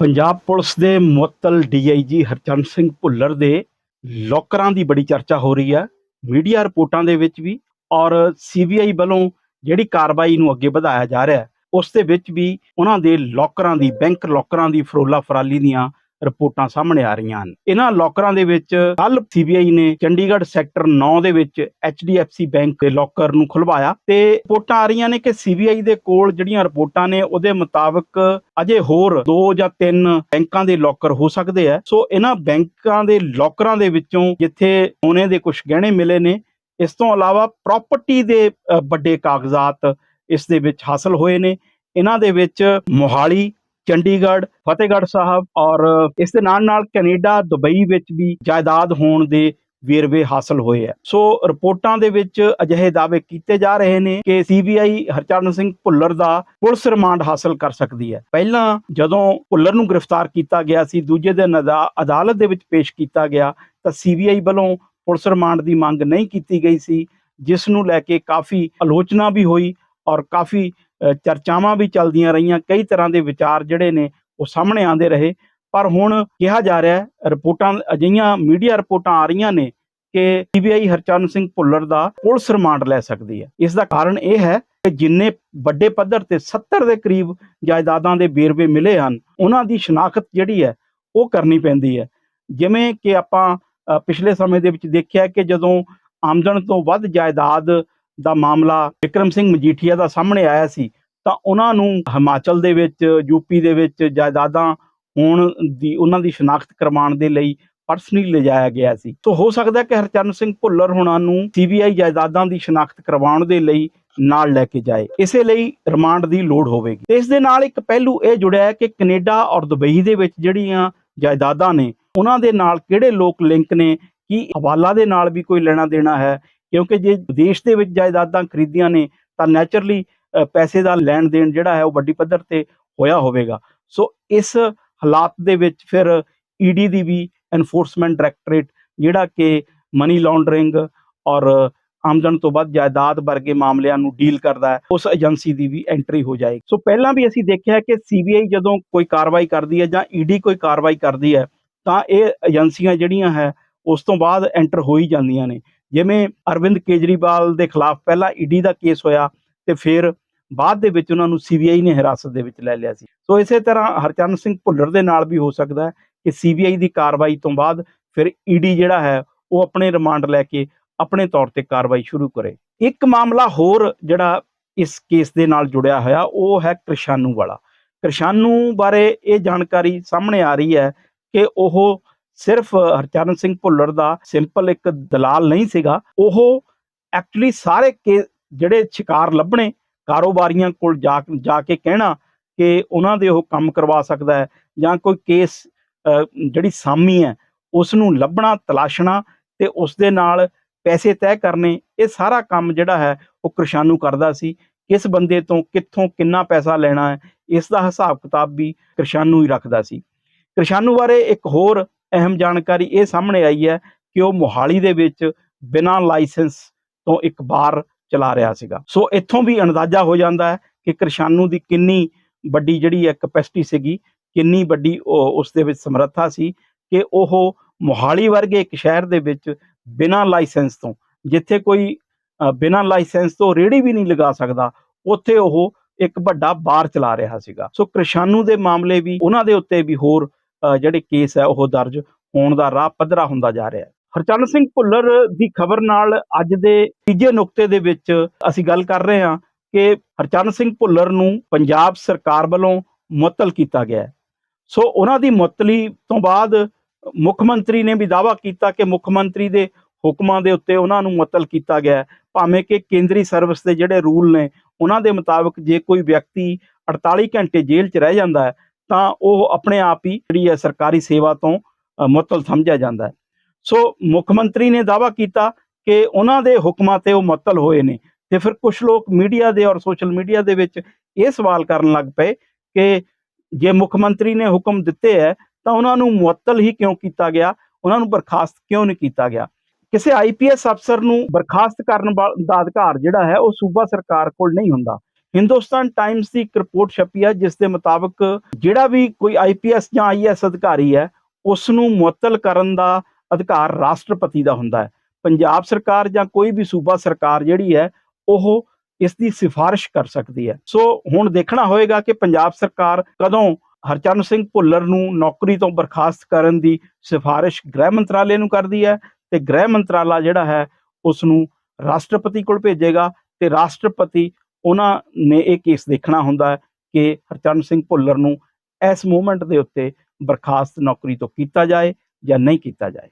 Punjab police ਦੇ ਮੁਅੱਤਲ DIG Harchand Singh Bhullar ਦੇ ਲੋਕਰਾਂ ਦੀ ਬੜੀ ਚਰਚਾ ਹੋ ਰਹੀ ਹੈ ਮੀਡੀਆ ਰਿਪੋਰਟਾਂ ਦੇ ਵਿੱਚ ਵੀ ਔਰ ਸੀਬੀਆਈ ਵੱਲੋਂ ਜਿਹੜੀ ਕਾਰਵਾਈ ਨੂੰ ਅੱਗੇ ਵਧਾਇਆ ਜਾ ਰਿਹਾ, ਉਸ ਦੇ ਵਿੱਚ ਵੀ ਉਹਨਾਂ ਦੇ ਲੋਕਰਾਂ ਦੀ, ਬੈਂਕ ਲੋਕਰਾਂ ਦੀ ਫਰੋਲਾ ਫਰਾਲੀ ਦੀਆਂ ਰਿਪੋਰਟਾਂ ਸਾਹਮਣੇ ਆ ਰਹੀਆਂ ਹਨ। ਇਹਨਾਂ ਲੋਕਰਾਂ ਦੇ ਵਿੱਚ ਕੱਲ ਸੀਬੀਆਈ ਨੇ ਚੰਡੀਗੜ੍ਹ ਸੈਕਟਰ 9 ਦੇ ਵਿੱਚ HDFC ਬੈਂਕ ਦੇ ਲੋਕਰ ਨੂੰ ਖੁਲਵਾਇਆ ਤੇ ਰਿਪੋਰਟਾਂ ਆ ਰਹੀਆਂ ਨੇ ਕਿ ਸੀਬੀਆਈ ਦੇ ਕੋਲ ਜਿਹੜੀਆਂ ਰਿਪੋਰਟਾਂ ਨੇ ਉਹਦੇ ਮੁਤਾਬਕ ਅਜੇ ਹੋਰ ਦੋ ਜਾਂ ਤਿੰਨ ਬੈਂਕਾਂ ਦੇ ਲੋਕਰ ਹੋ ਸਕਦੇ ਆ। ਸੋ ਇਹਨਾਂ ਬੈਂਕਾਂ ਦੇ ਲੋਕਰਾਂ ਦੇ ਵਿੱਚੋਂ ਜਿੱਥੇ ਸੋਨੇ ਦੇ ਕੁਝ ਗਹਿਣੇ ਮਿਲੇ ਨੇ, ਇਸ ਤੋਂ ਇਲਾਵਾ ਪ੍ਰਾਪਰਟੀ ਦੇ ਵੱਡੇ ਕਾਗਜ਼ਾਤ ਇਸ ਦੇ ਵਿੱਚ ਹਾਸਲ ਹੋਏ ਨੇ। ਇਹਨਾਂ ਦੇ ਵਿੱਚ ਮੋਹਾਲੀ ਚੰਡੀਗੜ੍ਹ, ਫਤਿਹਗੜ੍ਹ ਸਾਹਿਬ ਔਰ ਇਸ ਦੇ ਨਾਲ ਨਾਲ ਕੈਨੇਡਾ, ਦੁਬਈ ਵਿੱਚ ਵੀ ਜਾਇਦਾਦ ਹੋਣ ਦੇ ਵੇਰਵੇ ਹਾਸਲ ਹੋਏ ਆ। ਸੋ ਰਿਪੋਰਟਾਂ ਦੇ ਵਿੱਚ ਅਜਿਹੇ ਦਾਅਵੇ ਕੀਤੇ ਜਾ ਰਹੇ ਨੇ ਕਿ ਸੀਬੀਆਈ ਹਰਚਰਨ ਸਿੰਘ ਭੁੱਲਰ ਦਾ ਪੁਲਿਸ ਰਿਮਾਂਡ ਹਾਸਲ ਕਰ ਸਕਦੀ ਹੈ। ਪਹਿਲਾਂ ਜਦੋਂ ਭੁੱਲਰ ਨੂੰ ਗ੍ਰਿਫਤਾਰ ਕੀਤਾ ਗਿਆ ਸੀ, ਦੂਜੇ ਦਿਨ ਅਦਾ- ਅਦਾਲਤ ਦੇ ਵਿੱਚ ਪੇਸ਼ ਕੀਤਾ ਗਿਆ, ਤਾਂ ਸੀਬੀਆਈ ਵੱਲੋਂ ਪੁਲਿਸ ਰਿਮਾਂਡ ਦੀ ਮੰਗ ਨਹੀਂ ਕੀਤੀ ਗਈ ਸੀ, ਜਿਸ ਨੂੰ ਲੈ ਕੇ ਕਾਫੀ ਆਲੋਚਨਾ ਵੀ ਹੋਈ ਔਰ ਕਾਫੀ ਚਰਚਾਵਾਂ ਵੀ ਚੱਲਦੀਆਂ ਰਹੀਆਂ, ਕਈ ਤਰ੍ਹਾਂ ਦੇ ਵਿਚਾਰ ਜਿਹੜੇ ਨੇ ਉਹ ਸਾਹਮਣੇ ਆਉਂਦੇ ਰਹੇ। ਪਰ ਹੁਣ ਕਿਹਾ ਜਾ ਰਿਹਾ ਰਿਪੋਰਟਾਂ, ਅਜਿਹੀਆਂ ਮੀਡੀਆ ਰਿਪੋਰਟਾਂ ਆ ਰਹੀਆਂ ਨੇ ਕਿ ਸੀਬੀਆਈ ਹਰਚਰਨ ਸਿੰਘ ਭੁੱਲਰ ਦਾ ਪੁਲਿਸ ਰਿਮਾਂਡ ਲੈ ਸਕਦੀ ਹੈ। ਇਸ ਦਾ ਕਾਰਨ ਇਹ ਹੈ ਕਿ ਜਿੰਨੇ ਵੱਡੇ ਪੱਧਰ ਤੇ 70 ਦੇ ਕਰੀਬ ਜਾਇਦਾਦਾਂ ਦੇ ਵੇਰਵੇ ਮਿਲੇ ਹਨ, ਉਹਨਾਂ ਦੀ ਸ਼ਨਾਖਤ ਜਿਹੜੀ ਹੈ ਉਹ ਕਰਨੀ ਪੈਂਦੀ ਹੈ। ਜਿਵੇਂ ਕਿ ਆਪਾਂ ਪਿਛਲੇ ਸਮੇਂ ਦੇ ਵਿੱਚ ਦੇਖਿਆ ਕਿ ਜਦੋਂ ਆਮਦਨ ਤੋਂ ਵੱਧ ਜਾਇਦਾਦ ਦਾ ਮਾਮਲਾ ਵਿਕਰਮ ਸਿੰਘ ਮਜੀਠੀਆ ਦਾ ਸਾਹਮਣੇ ਆਇਆ ਸੀ, ਤਾਂ ਉਹਨਾਂ ਨੂੰ ਹਿਮਾਚਲ ਦੇ ਵਿੱਚ ਯੂਪੀ ਦੇ ਵਿੱਚ ਜਾਇਦਾਦਾਂ ਹੋਣ ਦੀ, ਉਹਨਾਂ ਦੀ ਸ਼ਨਾਖਤ ਕਰਵਾਉਣ ਦੇ ਲਈ ਪਰਸਨਲੀ ਲਿਜਾਇਆ ਗਿਆ ਸੀ। ਸੋ ਹੋ ਸਕਦਾ ਹੈ ਕਿ ਹਰਚਰਨ ਸਿੰਘ ਭੁੱਲਰ ਹੁਣਾਂ ਨੂੰ ਸੀਬੀਆਈ ਜਾਇਦਾਦਾਂ ਦੀ ਸ਼ਨਾਖਤ ਕਰਵਾਉਣ ਦੇ ਲਈ ਨਾਲ ਲੈ ਕੇ ਜਾਏ। ਇਸੇ ਲਈ ਰਿਮਾਂਡ ਦੀ ਲੋੜ ਹੋਵੇਗੀ। ਇਸ ਦੇ ਨਾਲ ਇੱਕ ਪਹਿਲੂ ਇਹ ਜੁੜਿਆ ਹੈ ਕਿ ਕੈਨੇਡਾ ਔਰ ਦੁਬਈ ਦੇ ਵਿੱਚ ਜਿਹੜੀਆਂ ਜਾਇਦਾਦਾਂ ਨੇ, ਉਹਨਾਂ ਦੇ ਨਾਲ ਕਿਹੜੇ ਲੋਕ ਲਿੰਕ ਨੇ, ਕੀ ਹਵਾਲਾ ਦੇ ਨਾਲ ਵੀ ਕੋਈ ਲੈਣਾ ਦੇਣਾ ਹੈ ਕਿਉਂਕਿ ਜੇ ਵਿਦੇਸ਼ ਦੇ ਵਿੱਚ ਜਾਇਦਾਦਾਂ ਖਰੀਦੀਆਂ ਨੇ, ਤਾਂ ਨੈਚੁਰਲੀ ਪੈਸੇ ਦਾ ਲੈਣ ਦੇਣ ਜਿਹੜਾ ਹੈ ਉਹ ਵੱਡੀ ਪੱਧਰ ਤੇ ਹੋਇਆ ਹੋਵੇਗਾ। ਸੋ ਇਸ ਹਾਲਾਤ ਦੇ ਵਿੱਚ ਫਿਰ ਈਡੀ ਦੀ ਵੀ ਐਨਫੋਰਸਮੈਂਟ ਡਾਇਰੈਕਟੋਰੇਟ ਜਿਹੜਾ ਕਿ ਮਨੀ ਲਾਂਡਰਿੰਗ ਔਰ ਆਮਦਨ ਤੋਂ ਵੱਧ ਜਾਇਦਾਦ ਵਰਗੇ ਮਾਮਲਿਆਂ ਨੂੰ ਡੀਲ ਕਰਦਾ ਹੈ, ਉਸ ਏਜੰਸੀ ਦੀ ਵੀ ਐਂਟਰੀ ਹੋ ਜਾਏਗੀ। ਸੋ ਪਹਿਲਾਂ ਵੀ ਅਸੀਂ ਦੇਖਿਆ ਕਿ ਸੀਬੀਆਈ ਜਦੋਂ ਕੋਈ ਕਾਰਵਾਈ ਕਰਦੀ ਹੈ ਜਾਂ ਈਡੀ ਕੋਈ ਕਾਰਵਾਈ ਕਰਦੀ ਹੈ, ਤਾਂ ਇਹ ਏਜੰਸੀਆਂ ਜਿਹੜੀਆਂ ਹੈ, ਉਸ ਤੋਂ ਬਾਅਦ ਐਂਟਰ ਹੋ ਹੀ ਜਾਂਦੀਆਂ ਨੇ। ਜਿਵੇਂ ਅਰਵਿੰਦ ਕੇਜਰੀਵਾਲ ਦੇ ਖਿਲਾਫ ਪਹਿਲਾਂ ਈਡੀ ਦਾ ਕੇਸ ਹੋਇਆ ਤੇ ਫਿਰ ਬਾਅਦ ਦੇ ਵਿੱਚ ਉਹਨਾਂ ਨੂੰ ਸੀਬੀਆਈ ਨੇ ਹਿਰਾਸਤ ਦੇ ਵਿੱਚ ਲੈ ਲਿਆ ਸੀ। ਸੋ ਇਸੇ ਤਰ੍ਹਾਂ ਹਰਚਰਨ ਸਿੰਘ ਭੁੱਲਰ ਦੇ ਨਾਲ ਵੀ ਹੋ ਸਕਦਾ ਹੈ ਕਿ ਸੀਬੀਆਈ ਦੀ ਕਾਰਵਾਈ ਤੋਂ ਬਾਅਦ ਫਿਰ ਈਡੀ ਜਿਹੜਾ ਹੈ ਉਹ ਆਪਣੇ ਰਿਮਾਂਡ ਲੈ ਕੇ ਆਪਣੇ ਤੌਰ ਤੇ ਕਾਰਵਾਈ ਸ਼ੁਰੂ ਕਰੇ। ਇੱਕ ਮਾਮਲਾ ਹੋਰ ਜਿਹੜਾ ਇਸ ਕੇਸ ਦੇ ਨਾਲ ਜੁੜਿਆ ਹੋਇਆ, ਉਹ ਹੈ ਕ੍ਰਿਸ਼ਾਨੂ ਵਾਲਾ। ਕ੍ਰਿਸ਼ਾਨੂ ਬਾਰੇ ਇਹ ਜਾਣਕਾਰੀ ਸਾਹਮਣੇ ਆ ਰਹੀ ਹੈ ਕਿ ਉਹ ਸਿਰਫ ਹਰਚਰਨ ਸਿੰਘ ਭੁੱਲਰ ਦਾ ਸਿੰਪਲ ਇੱਕ ਦਲਾਲ ਨਹੀਂ ਸੀਗਾ, ਉਹ ਐਕਚੁਅਲੀ ਸਾਰੇ ਕੇ ਜਿਹੜੇ ਸ਼ਿਕਾਰ ਲੱਭਣੇ, ਕਾਰੋਬਾਰੀਆਂ ਕੋਲ ਜਾ ਜਾ ਕੇ ਕਹਿਣਾ ਕਿ ਉਹਨਾਂ ਦੇ ਉਹ ਕੰਮ ਕਰਵਾ ਸਕਦਾ ਹੈ ਜਾਂ ਕੋਈ ਕੇਸ ਜਿਹੜੀ ਸਾਮੀ ਹੈ ਉਸ ਨੂੰ ਲੱਭਣਾ, ਤਲਾਸ਼ਣਾ ਤੇ ਉਸ ਦੇ ਨਾਲ ਪੈਸੇ ਤੈਅ ਕਰਨੇ, ਇਹ ਸਾਰਾ ਕੰਮ ਜਿਹੜਾ ਹੈ, ਉਹ ਕ੍ਰਿਸ਼ਾਨੂ ਕਰਦਾ ਸੀ। ਕਿਸ ਬੰਦੇ ਤੋਂ, ਕਿੱਥੋਂ ਕਿੰਨਾ ਪੈਸਾ ਲੈਣਾ ਹੈ, ਇਸ ਦਾ ਹਿਸਾਬ ਕਿਤਾਬ ਵੀ ਕ੍ਰਿਸ਼ਾਨੂ ਹੀ ਰੱਖਦਾ ਸੀ। ਕ੍ਰਿਸ਼ਾਨੂ ਬਾਰੇ ਇੱਕ ਹੋਰ ਅਹਿਮ ਜਾਣਕਾਰੀ ਇਹ ਸਾਹਮਣੇ ਆਈ ਹੈ ਕਿ ਉਹ ਮੋਹਾਲੀ ਦੇ ਵਿੱਚ ਬਿਨਾਂ ਲਾਇਸੈਂਸ ਤੋਂ ਇੱਕ ਬਾਰ ਚਲਾ ਰਿਹਾ ਸੀਗਾ। ਸੋ ਇੱਥੋਂ ਵੀ ਅੰਦਾਜ਼ਾ ਹੋ ਜਾਂਦਾ ਹੈ ਕਿ ਕ੍ਰਿਸ਼ਾਨੂ ਦੀ ਕਿੰਨੀ ਵੱਡੀ ਜਿਹੜੀ ਹੈ ਕਪੈਸਿਟੀ ਸੀਗੀ, ਕਿੰਨੀ ਵੱਡੀ ਉਹ- ਉਸ ਦੇ ਵਿੱਚ ਸਮਰੱਥਾ ਸੀ ਕਿ ਉਹ ਮੋਹਾਲੀ ਵਰਗੇ ਇੱਕ ਸ਼ਹਿਰ ਦੇ ਵਿੱਚ ਬਿਨਾਂ ਲਾਇਸੈਂਸ ਤੋਂ, ਜਿੱਥੇ ਕੋਈ ਬਿਨਾਂ ਲਾਇਸੈਂਸ ਤੋਂ ਰੇੜੀ ਵੀ ਨਹੀਂ ਲਗਾ ਸਕਦਾ, ਉੱਥੇ ਉਹ ਇੱਕ ਵੱਡਾ ਬਾਰ ਚਲਾ ਰਿਹਾ ਸੀਗਾ। ਸੋ ਕ੍ਰਿਸ਼ਾਨੂ ਦੇ ਮਾਮਲੇ ਵੀ ਉਹਨਾਂ ਦੇ ਉੱਤੇ ਵੀ ਹੋਰ ਜਿਹੜੇ ਕੇਸ ਹੈ, ਉਹ ਦਰਜ ਹੋਣ ਦਾ ਰਾਹ ਪੱਧਰਾ ਹੁੰਦਾ ਜਾ ਰਿਹਾ ਹੈ। ਹਰਚਰਨ ਸਿੰਘ ਭੁੱਲਰ ਦੀ ਖਬਰ ਨਾਲ ਅੱਜ ਦੇ ਤੀਜੇ ਨੁਕਤੇ ਦੇ ਵਿੱਚ ਅਸੀਂ ਗੱਲ ਕਰ ਰਹੇ ਹਾਂ ਕਿ ਹਰਚਰਨ ਸਿੰਘ ਭੁੱਲਰ ਨੂੰ ਪੰਜਾਬ ਸਰਕਾਰ ਵੱਲੋਂ ਮੁਅੱਤਲ ਕੀਤਾ ਗਿਆ ਸੋ ਉਹਨਾਂ ਦੀ ਮੁਅੱਤਲੀ ਤੋਂ ਬਾਅਦ ਮੁੱਖ ਮੰਤਰੀ ਨੇ ਵੀ ਦਾਅਵਾ ਕੀਤਾ ਕਿ ਮੁੱਖ ਮੰਤਰੀ ਦੇ ਹੁਕਮਾਂ ਦੇ ਉੱਤੇ ਉਹਨਾਂ ਨੂੰ ਮੁਅੱਤਲ ਕੀਤਾ ਗਿਆ ਭਾਵੇਂ ਕਿ ਕੇਂਦਰੀ ਸਰਵਿਸ ਦੇ ਜਿਹੜੇ ਰੂਲ ਨੇ, ਉਹਨਾਂ ਦੇ ਮੁਤਾਬਕ ਜੇ ਕੋਈ ਵਿਅਕਤੀ 48 ਘੰਟੇ ਜੇਲ੍ਹ 'ਚ ਰਹਿ ਜਾਂਦਾ ਹੈ ਤਾਂ ਉਹ ਆਪਣੇ ਆਪ ਹੀ ਜਿਹੜੀ ਹੈ ਸਰਕਾਰੀ ਸੇਵਾ ਤੋਂ ਅ, ਮੁਅੱਤਲ ਸਮਝਿਆ ਜਾਂਦਾ ਹੈ। ਸੋ ਮੁੱਖ ਮੰਤਰੀ ਨੇ ਦਾਅਵਾ ਕੀਤਾ ਕਿ ਉਹਨਾਂ ਦੇ ਹੁਕਮਾਂ ਤੇ ਉਹ ਮੁਅੱਤਲ ਹੋਏ ਨੇ ਤੇ ਫਿਰ ਕੁਝ ਲੋਕ ਮੀਡੀਆ ਦੇ ਔਰ ਸੋਸ਼ਲ ਮੀਡੀਆ ਦੇ ਵਿੱਚ ਇਹ ਸਵਾਲ ਕਰਨ ਲੱਗ ਪਏ ਕਿ ਜੇ ਮੁੱਖ ਮੰਤਰੀ ਨੇ ਹੁਕਮ ਦਿੱਤੇ ਹੈ ਤਾਂ ਉਹਨਾਂ ਨੂੰ ਮੁਅੱਤਲ ਹੀ ਕਿਉਂ ਕੀਤਾ ਗਿਆ? ਉਹਨਾਂ ਨੂੰ ਬਰਖਾਸਤ ਕਿਉਂ ਨਹੀਂ ਕੀਤਾ ਗਿਆ? ਕਿਸੇ ਆਈਪੀਐਸ ਅਫਸਰ ਨੂੰ ਬਰਖਾਸਤ ਕਰਨ ਵਾ- ਦਾ ਅਧਿਕਾਰ ਜਿਹੜਾ ਹੈ ਉਹ ਸੂਬਾ ਸਰਕਾਰ ਕੋਲ ਨਹੀਂ ਹੁੰਦਾ। ਹਿੰਦੁਸਤਾਨ ਟਾਈਮਸ ਦੀ ਇੱਕ ਰਿਪੋਰਟ ਛਪੀ ਹੈ ਜਿਸ ਦੇ ਮੁਤਾਬਕ ਜਿਹੜਾ ਵੀ ਕੋਈ ਆਈਪੀਐਸ ਜਾਂ ਆਈਐਸ ਅਧਿਕਾਰੀ ਹੈ ਉਸ ਨੂੰ ਮੁਅੱਤਲ ਕਰਨ ਦਾ ਅਧਿਕਾਰ ਰਾਸ਼ਟਰਪਤੀ ਦਾ ਹੁੰਦਾ ਹੈ। ਪੰਜਾਬ ਸਰਕਾਰ ਜਾਂ ਕੋਈ ਵੀ ਸੂਬਾ ਸਰਕਾਰ ਜਿਹੜੀ ਹੈ, ਉਹ ਇਸ ਦੀ ਸਿਫਾਰਿਸ਼ ਕਰ ਸਕਦੀ ਹੈ। ਸੋ ਹੁਣ ਦੇਖਣਾ ਹੋਏਗਾ ਕਿ ਪੰਜਾਬ ਸਰਕਾਰ ਕਦੋਂ ਹਰਚਰਨ ਸਿੰਘ ਭੁੱਲਰ ਨੂੰ ਨੌਕਰੀ ਤੋਂ ਬਰਖਾਸਤ ਕਰਨ ਦੀ ਸਿਫਾਰਿਸ਼ ਗ੍ਰਹਿ ਮੰਤਰਾਲੇ ਨੂੰ ਕਰਦੀ ਹੈ ਤੇ ਗ੍ਰਹਿ ਮੰਤਰਾਲਾ ਜਿਹੜਾ ਹੈ ਉਸ ਨੂੰ ਰਾਸ਼ਟਰਪਤੀ ਕੋਲ ਭੇਜੇਗਾ ਤੇ ਰਾਸ਼ਟਰਪਤੀ ਉਹਨਾਂ ਨੇ ਇਹ ਕੇਸ ਦੇਖਣਾ ਹੁੰਦਾ ਕਿ ਹਰਚਰਨ ਸਿੰਘ ਭੁੱਲਰ ਨੂੰ ਇਸ ਮੂਵਮੈਂਟ ਦੇ ਉੱਤੇ ਬਰਖਾਸਤ ਨੌਕਰੀ ਤੋਂ ਕੀਤਾ ਜਾਏ ਜਾਂ ਨਹੀਂ ਕੀਤਾ ਜਾਏ।